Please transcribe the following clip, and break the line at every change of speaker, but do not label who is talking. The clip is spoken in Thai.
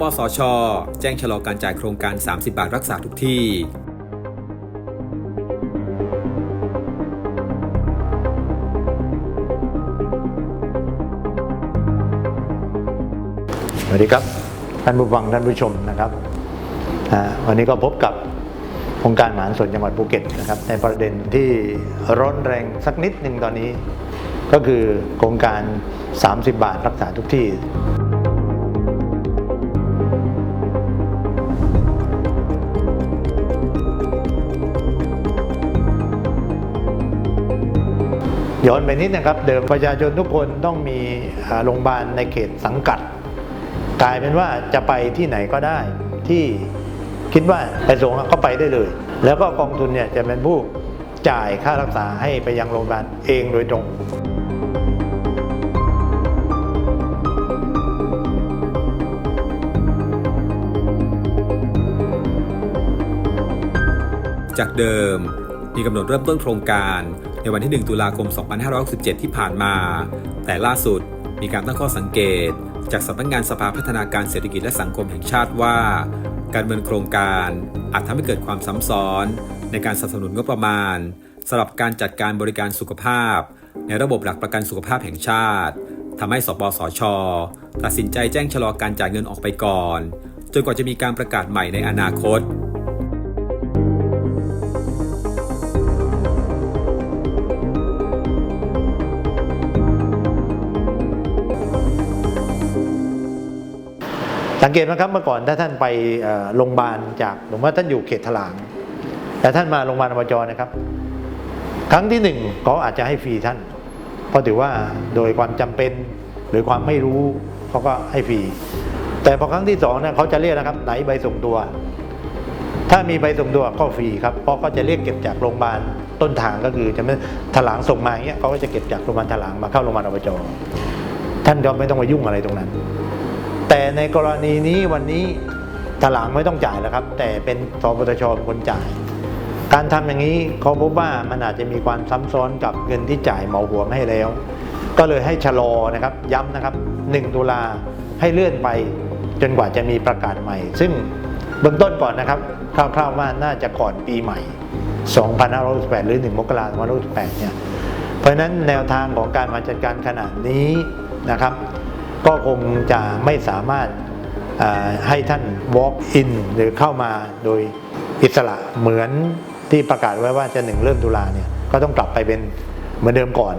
ปสช แจ้งชะลอการจ่ายโครงการ 30 บาทรักษาทุกที่
สวัสดีครับ ท่านผู้ฟังท่านผู้ชมนะครับวันนี้ก็พบกับองค์การมหาส่วนจังหวัดภูเก็ตนะครับ ในประเด็นที่ร้อนแรงสักนิดหนึ่งตอนนี้ ก็คือโครงการ 30 บาทรักษาทุกที่ ย้อนไปนิดนะครับเดิมประชาชนทุกคนต้องมีโรงพยาบาลในเขตสังกัด กลายเป็นว่าจะไปที่ไหนก็ได้ที่คิดว่าไปส่งก็ไปได้เลย แล้วก็กองทุนเนี่ยจะเป็นผู้จ่ายค่ารักษาให้ไปยังโรงพยาบาลเองโดยตรง
จากเดิมมีกำหนดเริ่มต้นโครงการ ในวันที่ 1 ตุลาคม 2567 ที่ผ่านมา แต่ล่าสุดมีการตั้งข้อสังเกต จากสำนักงานสภาพัฒนาการเศรษฐกิจและสังคมแห่งชาติว่า การเนินโครงการอาจทำให้เกิดความซ้ำซ้อน ในการสนับสนุนงบประมาณสำหรับการจัดการบริการสุขภาพ ในระบบหลักประกันสุขภาพแห่งชาติทำให้สปสช ตัดสินใจแจ้งชะลอการจ่ายเงินออกไปก่อน จนกว่าจะมีการประกาศใหม่ในอนาคต
สังเกตไหมครับเมื่อก่อนถ้าท่านไปโรงพยาบาลจากสมมติว่าท่านอยู่เขตถลาง แต่ท่านมาโรงพยาบาลอบจนะครับ ครั้งที่หนึ่งเขาอาจจะให้ฟรีท่าน เพราะถือว่าโดยความจำเป็นหรือความไม่รู้เขาก็ให้ฟรีแต่พอครั้งที่สองเนี่ยเขาจะเรียกนะครับไหนใบส่งตัว ถ้ามีใบส่งตัวก็ฟรีครับเพราะเขาจะเรียกเก็บจากโรงพยาบาลต้นทางก็คือจะไม่ถลางส่งมาเงี้ยเขาก็จะเก็บจากโรงพยาบาลถลางมาเข้าโรงพยาบาลอบจท่านก็ไม่ต้องไปยุ่งอะไรตรงนั้น แต่ในกรณีนี้วันนี้ถลางไม่ต้องจ่ายแล้วครับ แต่เป็นสปตชเป็นคนจ่าย การทำอย่างนี้เขาพบว่ามันอาจจะมีความซ้ำซ้อนกับเงินที่จ่ายเหมาหัวมาให้แล้ว ก็เลยให้ชะลอนะครับย้ำนะครับ 1 ตุลาให้เลื่อนไปจนกว่าจะมีประกาศใหม่ ซึ่งเบื้องต้นก่อนนะครับ คร่าวๆว่าน่าจะก่อนปีใหม่ 2568 หรือ 1 มกราคม2568 เนี่ย เพราะฉะนั้นแนวทางของการมาจัดการขนาดนี้นะครับ ก็คงจะไม่สามารถให้ท่าน walk in หรือเข้ามาโดยอิสระเหมือนที่ประกาศไว้ว่าจะหนึ่งเริ่มตุลาเนี่ยก็ต้องกลับไปเป็นเหมือนเดิมก่อน